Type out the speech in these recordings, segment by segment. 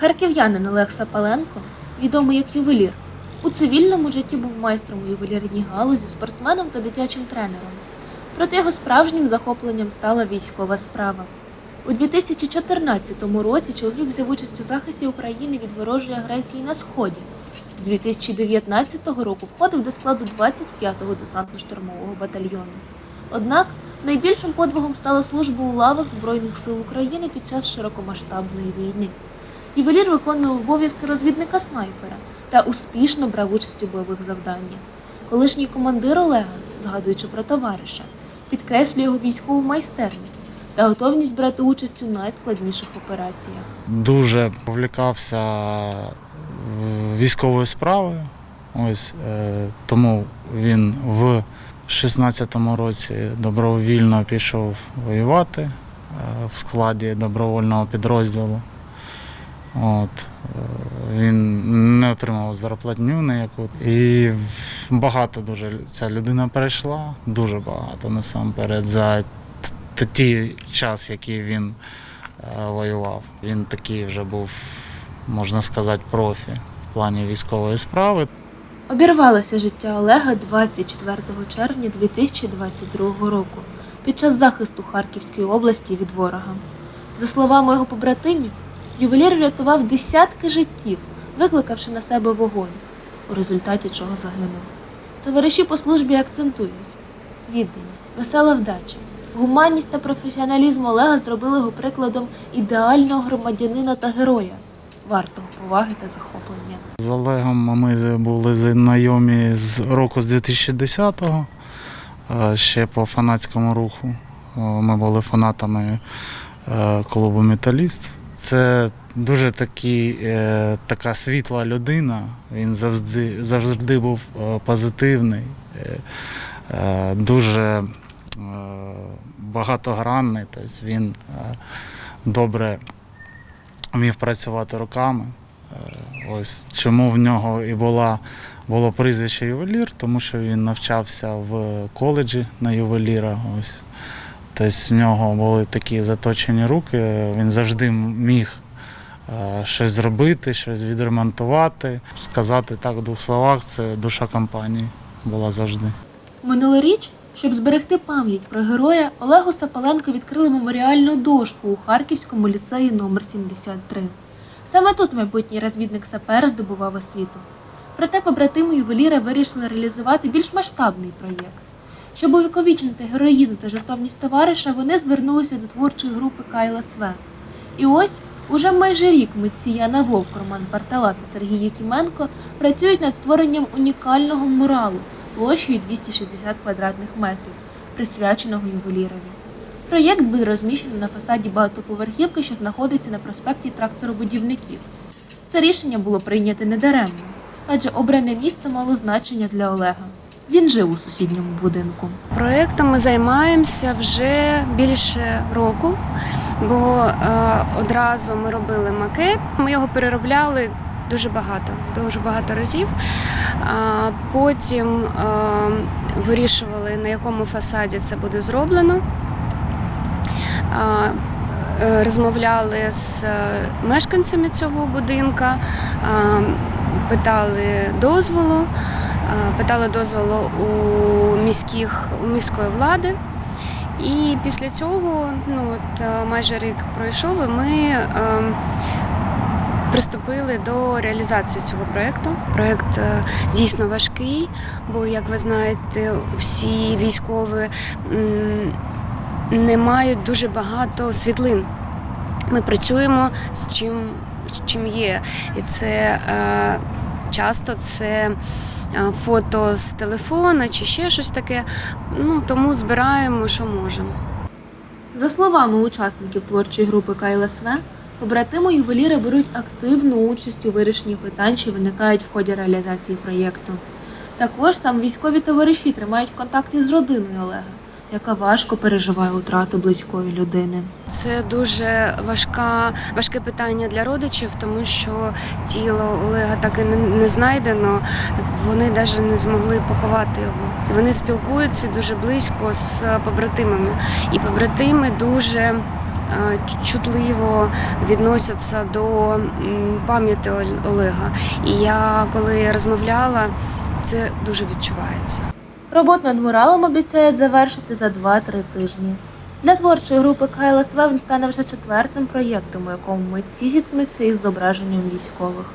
Харків'янин Олег Сапаленко, відомий як ювелір, у цивільному житті був майстром у ювелірній галузі, спортсменом та дитячим тренером. Проте його справжнім захопленням стала військова справа. У 2014 році чоловік взяв участь у захисті України від ворожої агресії на сході. З 2019 року входив до складу 25-го десантно-штурмового батальйону. Однак найбільшим подвигом стала служба у лавах Збройних сил України під час широкомасштабної війни. Ювелір виконував обов'язки розвідника снайпера та успішно брав участь у бойових завданнях. Колишній командир Олега, згадуючи про товариша, підкреслює його військову майстерність та готовність брати участь у найскладніших операціях. дуже повлікався е, військовою справою. Ось е, тому він в 16-му році добровільно пішов воювати е, в складі добровольного підрозділу. От, е, він не отримав зарплатню ніяку. І багато дуже ця людина перейшла, дуже багато насамперед за ті час, який він е, воював. Він такий вже був, можна сказати, профі в плані військової справи. Обірвалося життя Олега 24 червня 2022 року під час захисту Харківської області від ворога. За словами його побратимів, ювелір врятував десятки життів, викликавши на себе вогонь, у результаті чого загинув. Товариші по службі акцентують відданість, весела вдача, гуманність та професіоналізм Олега зробили його прикладом ідеального громадянина та героя, вартого поваги та захоплення. З Олегом ми були знайомі з року з 2010-го, е, ще по фанатському руху. Ми були фанатами е, клубу Металіст. Це дуже такі, е, така світла людина. Він завжди, завжди був е, позитивний, е, дуже багатогранний. Тобто він добре вмів працювати руками. Ось чому в нього і була, було прізвище ювелір, тому що він навчався в коледжі на ювеліра. Ось. Тобто в нього були такі заточені руки, він завжди міг е, щось зробити, щось відремонтувати. Сказати так в двох словах, це душа компанії була завжди. Минулоріч, щоб зберегти пам'ять про героя, Олегу Сапаленко відкрили меморіальну дошку у Харківському ліцеї номер 73. Саме тут майбутній розвідник сапер здобував освіту. Проте побратими ювеліра вирішили реалізувати більш масштабний проєкт. Щоб увіковічнити героїзм та жертовність товариша, вони звернулися до творчої групи Кайла Све. І ось уже майже рік митці Яна Вовк, Роман Партала та Сергій Якіменко працюють над створенням унікального муралу площею 260 квадратних метрів, присвяченого ювелірові. Проєкт буде розміщений на фасаді багатоповерхівки, що знаходиться на проспекті тракторобудівників. Це рішення було прийнято недаремно, адже обране місце мало значення для Олега. Він жив у сусідньому будинку. Проєктом ми займаємося вже більше року, бо е, одразу ми робили макет. Ми його переробляли дуже багато, дуже багато разів. А потім е, вирішували, на якому фасаді це буде зроблено. Е, Розмовляли з е, мешканцями цього будинка, питали дозволу, питали дозволу у міських у міської влади. І після цього, ну от е, майже рік пройшов, і ми е, приступили до реалізації цього проєкту. Проєкт е, дійсно важкий, бо, як ви знаєте, всі військові м, не мають дуже багато світлин. Ми працюємо з чим, з чим є. І це е, часто це е, фото з телефона чи ще щось таке. Ну, тому збираємо, що можемо. За словами учасників творчої групи Кайла Све, побратими ювеліри беруть активну участь у вирішенні питань, що виникають в ході реалізації проєкту. Також сам військові товариші тримають контакт із родиною Олега, яка важко переживає втрату близької людини. Це дуже важка, важке питання для родичів, тому що тіло Олега так і не, знайдено. Вони навіть не змогли поховати його. Вони спілкуються дуже близько з побратимами. І побратими дуже е, чутливо відносяться до пам'яті Ол- Олега. І я коли розмовляла, це дуже відчувається. Роботу над муралом обіцяють завершити за 2-3 тижні. Для творчої групи КЛСВ він стане вже четвертим проєктом, у якому митці зіткнуться із зображенням військових.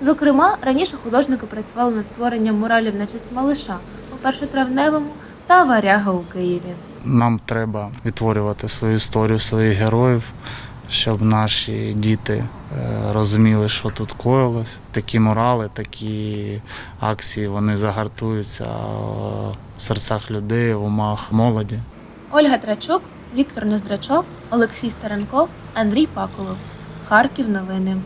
Зокрема, раніше художники працювали над створенням муралів на честь малиша у першотравневому та варяга у Києві. Нам треба відтворювати свою історію, своїх героїв, щоб наші діти е, розуміли, що тут коїлось. Такі морали, такі акції вони загартуються в серцях людей, в умах молоді. Ольга Трачук, Віктор Нездрачов, Олексій Старенков, Андрій Паколов. Харків новини.